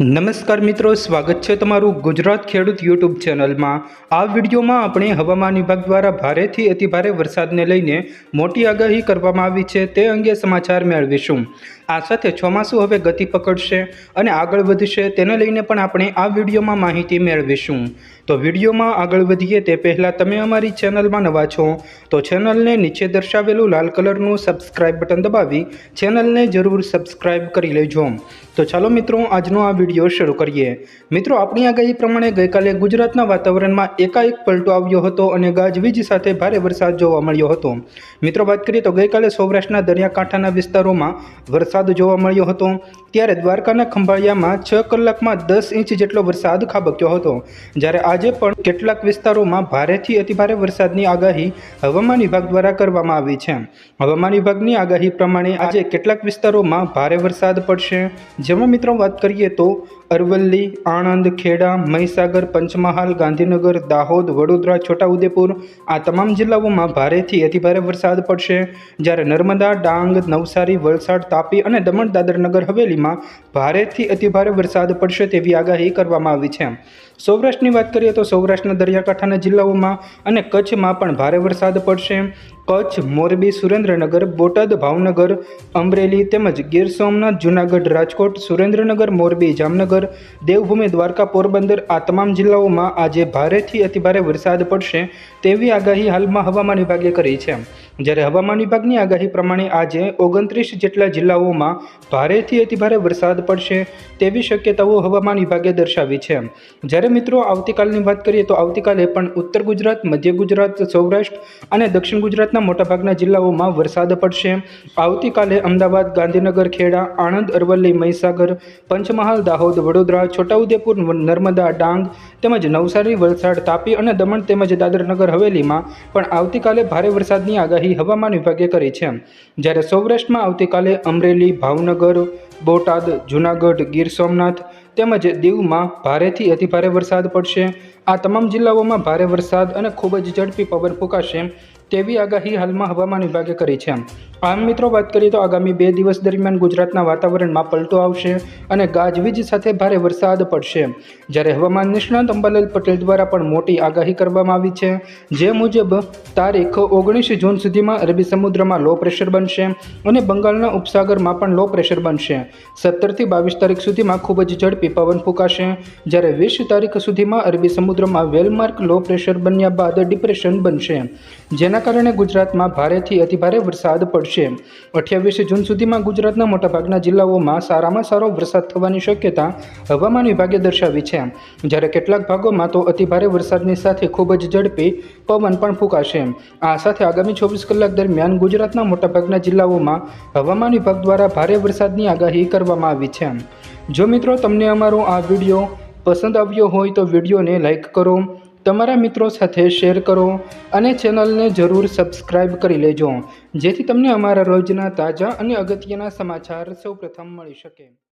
નમસ્કાર મિત્રો, સ્વાગત છે તમારું ગુજરાત ખેડૂત યુટ્યુબ ચેનલમાં. આ વિડીયોમાં આપણે હવામાન વિભાગ દ્વારા ભારેથી અતિભારે વરસાદને લઈને મોટી આગાહી કરવામાં આવી છે, તે અંગે સમાચાર મેળવીશું. આ સાથે ચોમાસું હવે ગતિ પકડશે અને આગળ વધશે, તેને લઈને પણ આપણે આ વિડીયોમાં માહિતી મેળવીશું. તો વિડીયોમાં આગળ વધીએ તે પહેલાં તમે અમારી ચેનલમાં નવા છો, તો ચેનલને નીચે દર્શાવેલું લાલ કલરનું સબસ્ક્રાઇબ બટન દબાવી ચેનલને જરૂર સબસ્ક્રાઇબ કરી લેજો. તો ચાલો મિત્રો, આજનો આ વીડિયો શરૂ કરીએ. મિત્રો, આપણી આગાહી પ્રમાણે ગઈકાલે ગુજરાતના વાતાવરણમાં એકાએક પલટો આવ્યો હતો અને ગાજવીજ સાથે ભારે વરસાદ જોવા મળ્યો હતો. મિત્રો, વાત કરીએ તો ગઈકાલે સૌરાષ્ટ્રના દરિયાકાંઠાના વિસ્તારોમાં વરસાદ જોવા મળ્યો હતો, ત્યારે દ્વારકાના ખંભાળિયામાં છ કલાકમાં દસ ઇંચ જેટલો વરસાદ ખાબક્યો હતો. જ્યારે આજે પણ કેટલાક વિસ્તારોમાં ભારેથી અતિભારે વરસાદની આગાહી હવામાન વિભાગ દ્વારા કરવામાં આવી છે. હવામાન વિભાગની આગાહી પ્રમાણે આજે કેટલાક વિસ્તારોમાં ભારે વરસાદ પડશે. જેમાં મિત્રો વાત કરીએ તો અરવલ્લી, આણંદ, ખેડા, મહીસાગર, પંચમહાલ, ગાંધીનગર, દાહોદ, વડોદરા, છોટાઉદેપુર આ તમામ જિલ્લાઓમાં ભારેથી અતિભારે વરસાદ પડશે. જ્યારે નર્મદા, ડાંગ, નવસારી, વલસાડ, તાપી અને દમણ, દાદરનગર, હવેલીમાં ભારેથી અતિભારે વરસાદ પડશે તેવી આગાહી કરવામાં આવી છે. સૌરાષ્ટ્રની વાત કરીએ તો સૌરાષ્ટ્રના દરિયાકાંઠાના જિલ્લાઓમાં અને કચ્છમાં પણ ભારે વરસાદ પડશે. કચ્છ, મોરબી, સુરેન્દ્રનગર, બોટાદ, ભાવનગર, અમરેલી તેમજ ગીર સોમનાથ, જૂનાગઢ, રાજકોટ, સુરેન્દ્રનગર, મોરબી, જામનગર, દેવભૂમિ, દ્વારકા, પોરબંદર આ તમામ જિલ્લાઓમાં આજે ભારેથી અતિભારે વરસાદ પડશે તેવી આગાહી હાલમાં હવામાન વિભાગે કરી છે. જ્યારે હવામાન વિભાગની આગાહી પ્રમાણે આજે ઓગણત્રીસ જેટલા જિલ્લાઓમાં ભારેથી અતિભારે વરસાદ પડશે તેવી શક્યતાઓ હવામાન વિભાગે દર્શાવી છે. જ્યારે મિત્રો, આવતીકાલની વાત કરીએ તો આવતીકાલે પણ ઉત્તર ગુજરાત, મધ્ય ગુજરાત, સૌરાષ્ટ્ર અને દક્ષિણ ગુજરાતના મોટાભાગના જિલ્લાઓમાં વરસાદ પડશે. આવતીકાલે અમદાવાદ, ગાંધીનગર, ખેડા, આણંદ, અરવલ્લી, મહીસાગર, પંચમહાલ, દાહોદ, વડોદરા, છોટાઉદેપુર, નર્મદા, ડાંગ તેમજ નવસારી, વલસાડ, તાપી અને દમણ તેમજ દાદરનગર, હવેલીમાં પણ આવતીકાલે ભારે વરસાદની આગાહી હવામાન વિભાગે કરી છે. જ્યારે સૌરાષ્ટ્રમાં આવતીકાલે અમરેલી, ભાવનગર, બોટાદ, જૂનાગઢ, ગીર સોમનાથ તેમજ દીવમાં ભારેથી અતિભારે વરસાદ પડશે. આ તમામ જિલ્લાઓમાં ભારે વરસાદ અને ખૂબ જ ઝડપી પવન ફૂંકાશે તેવી આગાહી હાલમાં હવામાન વિભાગે કરી છે. આમ મિત્રો, વાત કરીએ તો આગામી બે દિવસ દરમિયાન ગુજરાતના વાતાવરણમાં પલટો આવશે અને ગાજવીજ સાથે ભારે વરસાદ પડશે. જ્યારે હવામાન નિષ્ણાત અંબાલાલ પટેલ દ્વારા પણ મોટી આગાહી કરવામાં આવી છે. જે મુજબ, તારીખ ઓગણીસ જૂન સુધીમાં અરબી સમુદ્રમાં લો પ્રેશર બનશે અને બંગાળના ઉપસાગરમાં પણ લો પ્રેશર બનશે. સત્તરથી બાવીસ તારીખ સુધીમાં ખૂબ જ ઝડપી પવન ફૂંકાશે. જ્યારે વીસ તારીખ સુધીમાં અરબી સમુદ્રમાં વેલમાર્ક લો પ્રેશર બન્યા બાદ ડિપ્રેશન બનશે. જેના કારણે ગુજરાતમાં ભારેથી અતિભારે વરસાદ પડશે. અઠ્યાવીસ જૂન સુધીમાં ગુજરાતના મોટાભાગના જિલ્લાઓમાં સારામાં સારો વરસાદ થવાની શક્યતા હવામાન વિભાગે દર્શાવી છે. જ્યારે કેટલાક ભાગોમાં તો અતિભારે વરસાદની સાથે ખૂબ જ ઝડપી પવન પણ ફૂંકાશે. આ સાથે આગામી ચોવીસ કલાક દરમિયાન ગુજરાતના મોટાભાગના જિલ્લાઓમાં હવામાન વિભાગ દ્વારા ભારે વરસાદની આગાહી કરવામાં આવી છે. જો મિત્રો તમને અમારો આ વીડિયો પસંદ આવ્યો હોય તો વિડીયોને લાઇક કરો તમારા મિત્રો સાથે શેર કરો અને ચેનલને જરૂર સબસ્ક્રાઇબ કરી લેજો. જેથી તમને અમારા રોજના તાજા અને અગત્યના સમાચાર સૌપ્રથમ મળી શકે.